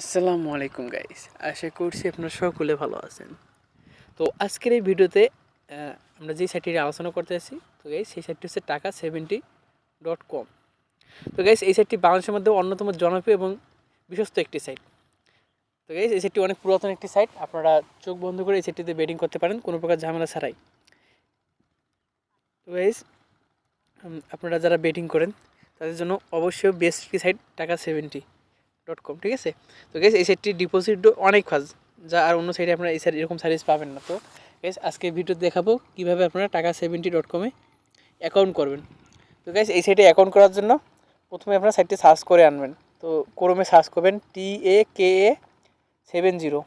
আসসালামু আলাইকুম গাইস আশা করছি আপনারা সকলে ভালো আছেন। তো আজকের এই ভিডিওতে আমরা যে সাইটটি আলোচনা করতে আছি তো গাইস সেই সাইটটি হচ্ছে টাকা সেভেন্টি ডট কম তো গাইস এই সাইটটি বাংলাদেশের মধ্যে অন্যতম জনপ্রিয় এবং বিশ্বস্ত একটি সাইট তো গাইস এই সাইটটি অনেক পুরাতন একটি সাইট আপনারা চোখ বন্ধ করে এই সাইটটিতে বেটিং করতে পারেন, কোনো প্রকার ঝামেলা ছাড়াই। তো গাইস আপনারা যারা বেটিং করেন, তাদের জন্য অবশ্যই বেস্ট একটি সাইট টাকা সেভেন্টি ডট কম ঠিক আছে? তো গেস এই সাইটটির ডিপোজিট অনেক ফাজ, যা আর অন্য সাইটে আপনারা এই সাইড এরকম সার্ভিস পাবেন না। তো গেস আজকে ভিডিও দেখাবো কীভাবে আপনারা টাকা সেভেন্টি ডট কমে অ্যাকাউন্ট করবেন। তো গেস এই সাইটে অ্যাকাউন্ট করার জন্য প্রথমে আপনারা সাইটটি সার্চ করে আনবেন। তো ক্রোমে সার্চ করবেন T A K A seven zero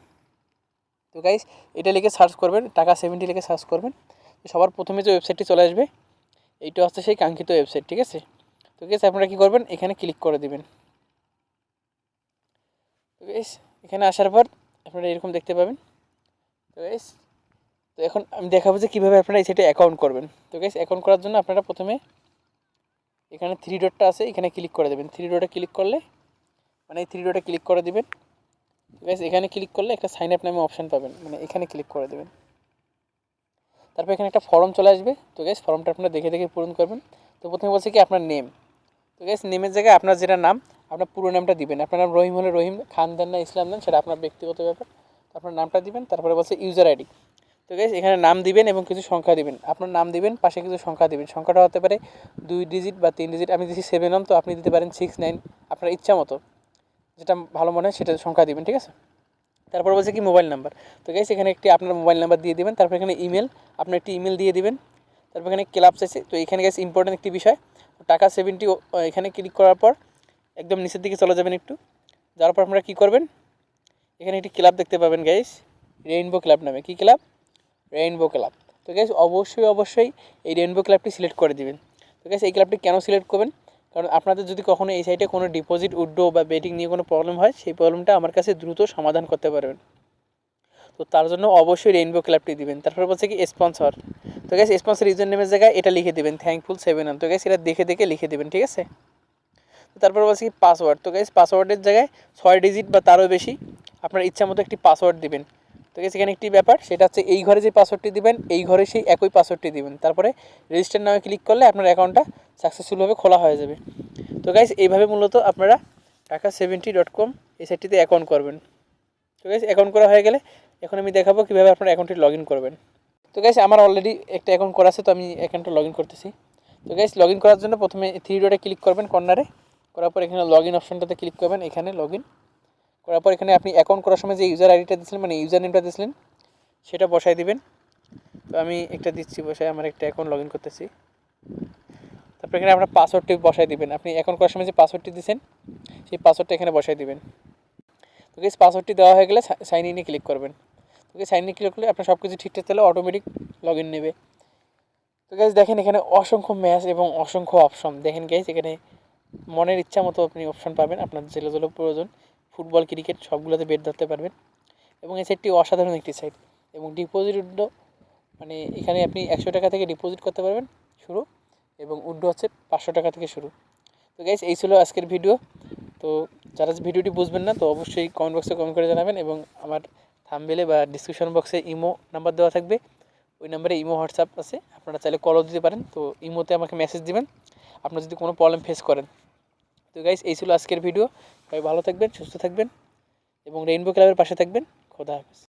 তো গাইস এটা লিখে সার্চ করবেন, টাকা সেভেন্টি লিখে সার্চ করবেন। সবার প্রথমে যে ওয়েবসাইটটি চলে আসবে, এইটা হচ্ছে সেই কাঙ্ক্ষিত ওয়েবসাইট ঠিক আছে? তো গেস আপনারা কী করবেন? এখানে ক্লিক করে দিবেন। তো বেশ এখানে আসার পর আপনারা এরকম দেখতে পাবেন। তো বেশ তো এখন আমি দেখাবো যে কীভাবে আপনারা এই সাইটে অ্যাকাউন্ট করবেন। তো বেশ অ্যাকাউন্ট করার জন্য আপনারা প্রথমে এখানে থ্রি ডটটা আছে, এখানে ক্লিক করে দেবেন। থ্রি ডটে ক্লিক করলে মানে এই থ্রি ডটে ক্লিক করে দেবেন। বেশ এখানে ক্লিক করলে একটা সাইন আপ নামে অপশান পাবেন মানে এখানে ক্লিক করে দেবেন। তারপর এখানে একটা ফর্ম চলে আসবে। তো গ্যাস ফর্মটা আপনারা দেখে দেখে পূরণ করবেন। তো প্রথমে বলছে কি আপনার নেম তো গ্যাস নেমের জায়গায় আপনার যেটা নাম আপনার পুরো নামটা দিবেন। আপনার নাম রহিম হলে রহিম খান দেন না ইসলাম দেন, সেটা আপনার ব্যক্তিগত ব্যাপার। আপনার নামটা দিবেন, তারপরে বলছে ইউজার আইডি তো গ্যাস এখানে নাম দিবেন এবং কিছু সংখ্যা দিবেন। আপনার নাম দিবেন, পাশে কিছু সংখ্যা দিবেন। সংখ্যাটা হতে পারে দুই ডিজিট বা তিন ডিজিট আমি দিচ্ছি সেভেন ওয়ান তো আপনি দিতে পারেন সিক্স নাইন আপনার ইচ্ছা মতো। যেটা ভালো মনে হয়, সেটা সংখ্যা দিবেন, ঠিক আছে? তারপর বলছে কি মোবাইল নাম্বার তো গ্যাস এখানে একটি আপনার মোবাইল নাম্বার দিয়ে দিবেন। তারপর এখানে ইমেল আপনার একটি ইমেল দিয়ে দিবেন। তারপর এখানে ক্লাব চাইছে। তো এখানে গ্যাস ইম্পর্টেন্ট একটি বিষয়। টাকা সেভেন্টি এখানে ক্লিক করার পর একদম নিচের দিকে চলে যাবেন একটু। যাওয়ার পর আপনারা কী করবেন? এখানে একটি ক্লাব দেখতে পাবেন গাইস রেইনবো ক্লাব নামে। কী ক্লাব? রেইনবো ক্লাব তো গাইস অবশ্যই অবশ্যই এই রেইনবো ক্লাবটি সিলেক্ট করে দিবেন। তো গাইস এই ক্লাবটি কেন সিলেক্ট করবেন? কারণ আপনাদের যদি কখনো এই সাইটে কোনো ডিপোজিট উড্ডো বা বেটিং নিয়ে কোনো প্রবলেম হয়, সেই প্রবলেমটা আমার কাছে দ্রুত সমাধান করতে পারবেন। তো, তার জন্য অবশ্যই রেইনবো ক্লাবটি দিবেন। তারপর বলছে কি স্পন্সর তো গ্যাস স্পন্সর ইউজার নেমের জায়গায় এটা লিখে দেবেন থ্যাঙ্কফুল সেভেন তো গ্যাস এটা দেখে দেখে লিখে দেবেন, ঠিক আছে? তারপর বলছে কি পাসওয়ার্ড তো গ্যাস পাসওয়ার্ডের জায়গায় ছয় ডিজিট বা তারও বেশি আপনার ইচ্ছা মতো একটি পাসওয়ার্ড দিবেন। তো গ্যাস এখানে একটি ব্যাপার, সেটা হচ্ছে এই ঘরে যে পাসওয়ার্ডটি দিবেন, এই ঘরে সেই একই পাসওয়ার্ডটি দিবেন। তারপরে রেজিস্টার নামে ক্লিক করলে আপনার অ্যাকাউন্টটা সাকসেসফুলভাবে খোলা হয়ে যাবে। তো গাইস এইভাবে মূলত আপনারা টাকা সেভেন্টি ডট কম এই সাইটটিতে অ্যাকাউন্ট করবেন। তো গাইস অ্যাকাউন্ট করা হয়ে গেলে এখন আমি দেখাবো কীভাবে আপনার অ্যাকাউন্টটি লগ ইন করবেন। তো গাইস আমার অলরেডি একটা অ্যাকাউন্ট করা আছে, তো আমি অ্যাকাউন্টটা লগ ইন করতেছি। তো গাইস লগ ইন করার জন্য প্রথমে থ্রি ডটে ক্লিক করবেন কর্নারে। করার পর এখানে লগ ইন অপশনটাতে ক্লিক করবেন, এখানে লগ ইন করার পর এখানে আপনি অ্যাকাউন্ট করার সময় যে ইউজার আইডিটা দিয়েছিলেন মানে ইউজার নেমটা দিয়েছিলেন, সেটা বসাই দিবেন। তো আমি একটা দিচ্ছি বসাই আমার একটা অ্যাকাউন্ট লগ ইন করতেছি। তারপর এখানে আপনার পাসওয়ার্ডটি বসাই দিবেন। আপনি অ্যাকাউন্ট করার সময় যে পাসওয়ার্ডটি দিয়েছেন, সেই পাসওয়ার্ডটা এখানে বসাই দিবেন। তো গাইস পাসওয়ার্ডটি দেওয়া হয়ে গেলে সাইন ইনে ক্লিক করবেন। তো গাইস সাইন ইনে ক্লিক করলে আপনার সব কিছু ঠিকঠাক তাহলে অটোমেটিক লগ ইন নেবে। তো গাইস দেখেন এখানে অসংখ্য ম্যাচ এবং অসংখ্য অপশন দেখেন গাইস এখানে মনের ইচ্ছা মতো আপনি অপশন পাবেন। আপনার যেগুলো যেগুলো প্রয়োজন, ফুটবল, ক্রিকেট সবগুলোতে বেট ধরতে পারবেন। এবং এই সাইটটি অসাধারণ একটি সাইট এবং ডিপোজিট উড্ডো মানে এখানে আপনি একশো টাকা থেকে ডিপোজিট করতে পারবেন শুরু। এবং উড্ডো হচ্ছে পাঁচশো টাকা থেকে শুরু। তো গাইস এই ছিল আজকের ভিডিও তো যারা ভিডিওটি বুঝবেন না, তো অবশ্যই কমেন্ট বক্সে কমেন্ট করে জানাবেন এবং আমার থামবেলে বা ডিসক্রিপশন বক্সে ইমো নাম্বার দেওয়া থাকবে। ওই নাম্বারে ইমো হোয়াটসঅ্যাপ আছে। আপনারা চাইলে কলও দিতে পারেন। তো ইমোতে আমাকে মেসেজ দিবেন। আপনারা যদি কোনো প্রবলেম ফেস করেন। তো গাইস এই ছিল আজকের ভিডিও সবাই ভালো থাকবেন, সুস্থ থাকবেন এবং রেইনবো ক্লাবের পাশে থাকবেন। খোদা হাফেজ।